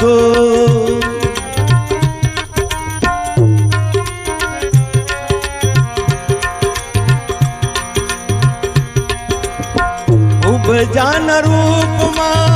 છો. ઉપજાન રૂપમાં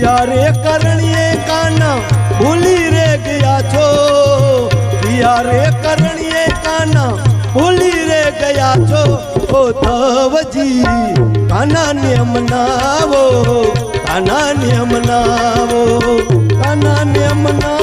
કિયા રે કરણીએ કાના, ભૂલી રે ગયા છો. કિયા રે કરણીએ કાના, ભૂલી રે ગયા છો. ઓ ધવજી, કાના ને મનાવો કાના ને મનાવો કાના ને મનાવો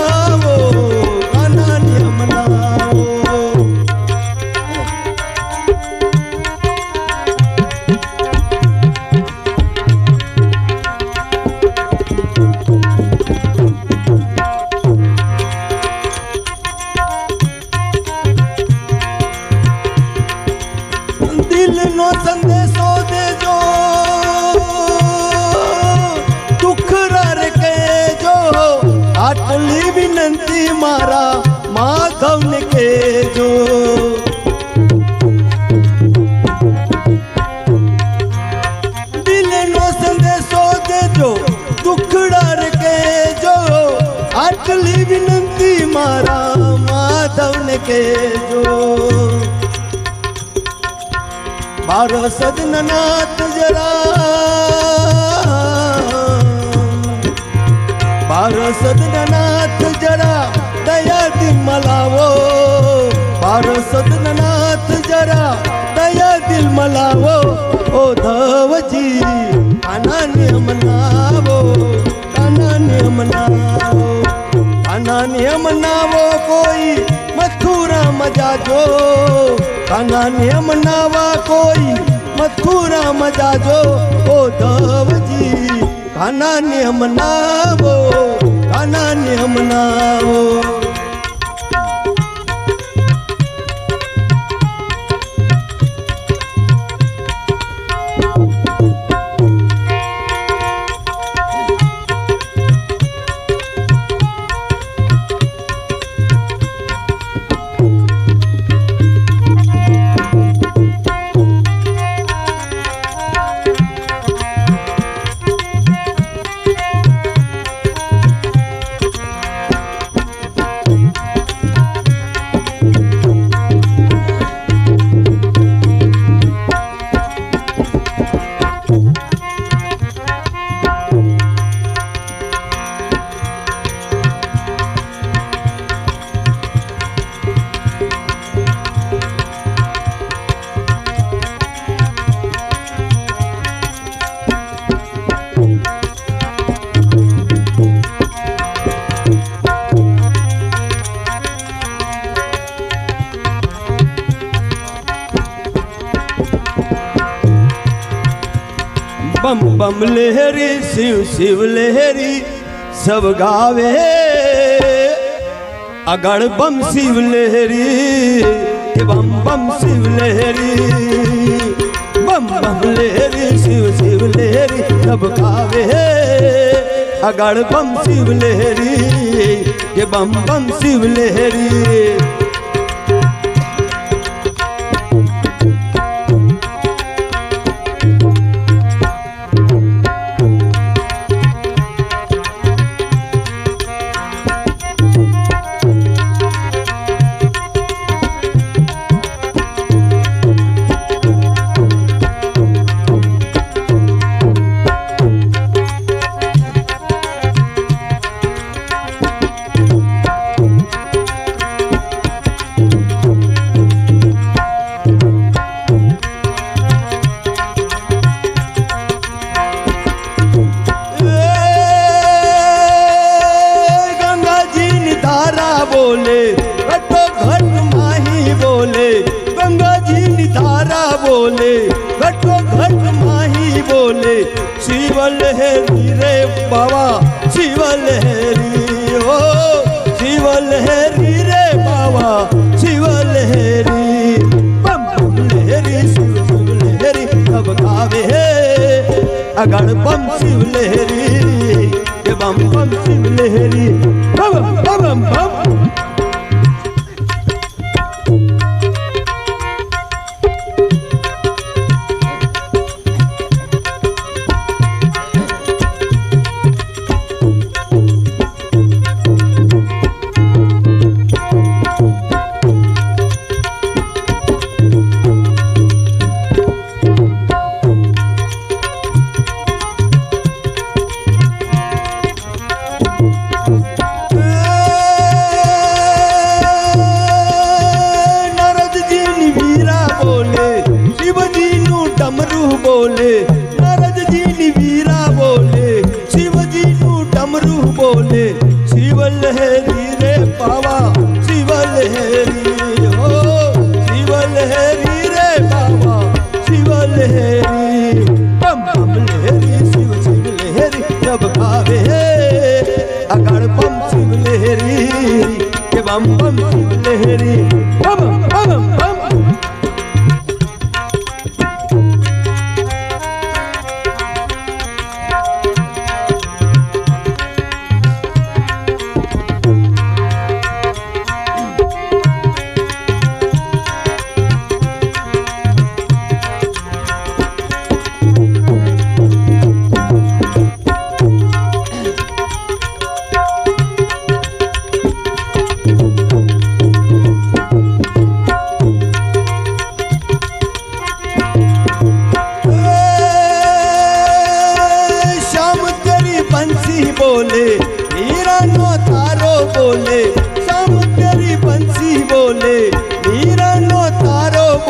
मार सदननाथ जरा। पार सदननाथ जरा दया दि मला वो पार सदननाथ जरा दया दिल मला वो ओ धवजी अनान्य मनावो। अनान्य मनावो। अनान्य मनावो कोई મથુરા મજાજો કાના નિયમ નાવા કોઈ મથુરા મજાજો ઓ ધવજી કાના નિયમ નાવો કાના નિયમ નાવો. બમ બમ લહેરી શિવ શિવ લહેરી સબ ગાવે આગળ બમ શિવ લહેરી કે બમ બમ શિવ લહેરી બમ બમ લહેરી શિવ શિવ લહેરી સબ ગાવે આગળ બમ શિવ લહેરી કે બમ બમ શિવ લહેરી बोले शिव लहरी रे बाबा शिव लहरी हो शिव लहरी रे बाबा शिव लहरी बम बम लहरी शिव शिव लहरी सब गावे अगड़ बम शिव लहरी बम बम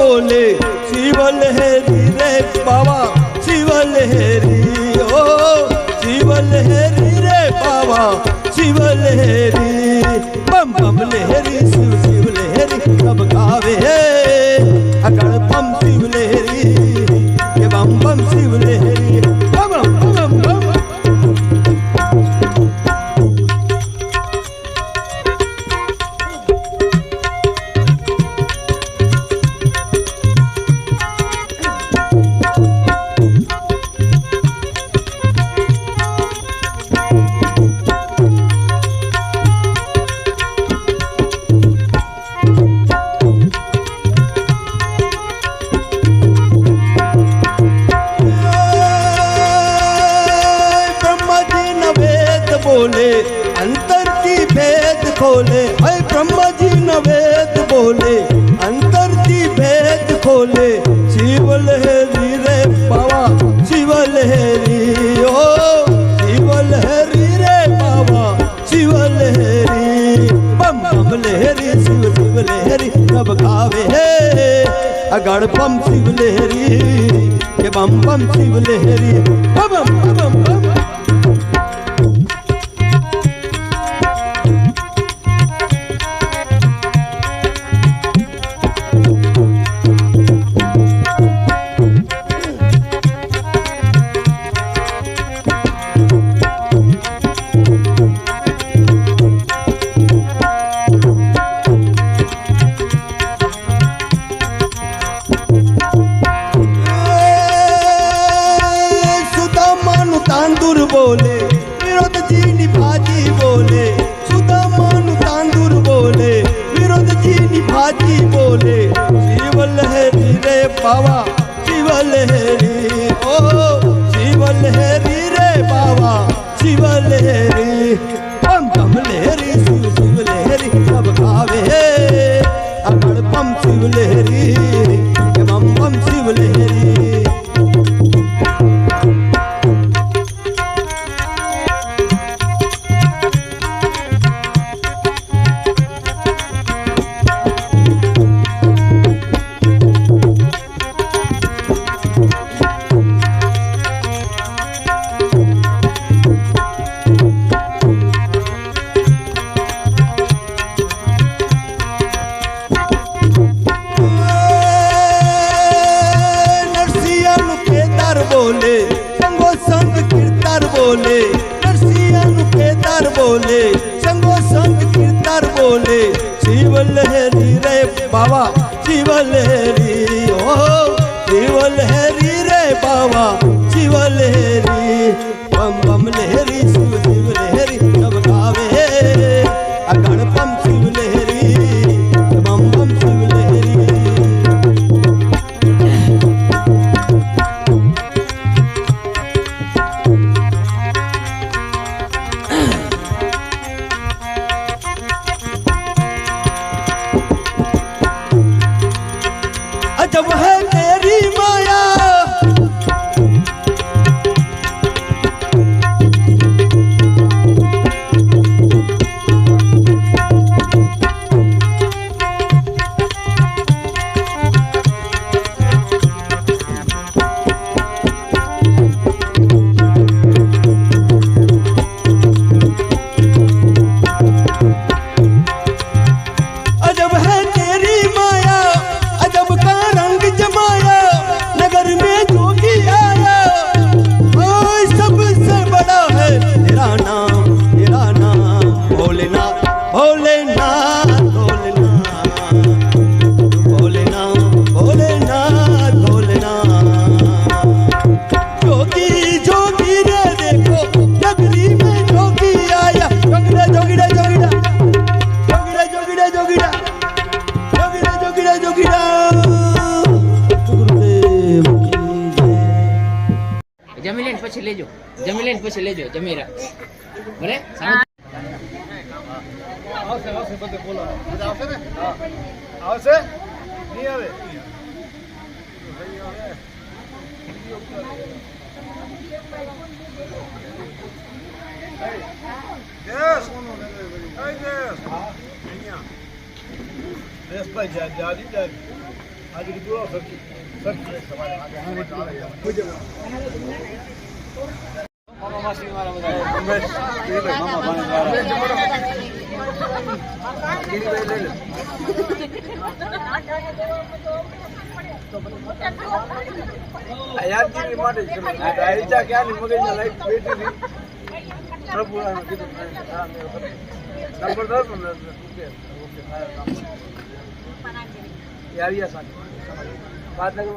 বলে শিবল হে ধীরে বাবা। ખોલે શિવ લહેરી રે બાવા શિવ લહેરી ઓ શિવ લહેરી રે બાવા શિવ લહેરી પમ પમ લહેરી, શિવ શિવ લહેરી સબ ગાવે હે. અગણ પમ શિવ લહેરી, કે બમ બમ, શિવ લહેરી. બમ બમ બમ বাবা শিবল হেরি ও শিবল হেরি রে বাবা শিবল પછી લેજો. જમી લઈને પછી લેજો જમી રહ્યા. ભલે આવશે આવશે બધે બોલો. આવશે ને? આવશે? નહીં આવે? દેશભાઈ જાય જાજી જાય યાદગીરી માટે ઈચ્છા ક્યાં મગજમાં લાઈફ બેઠી હતી પ્રભુ કીધું નંબર દસ ઓકે ઓકે આવ્યા સાથે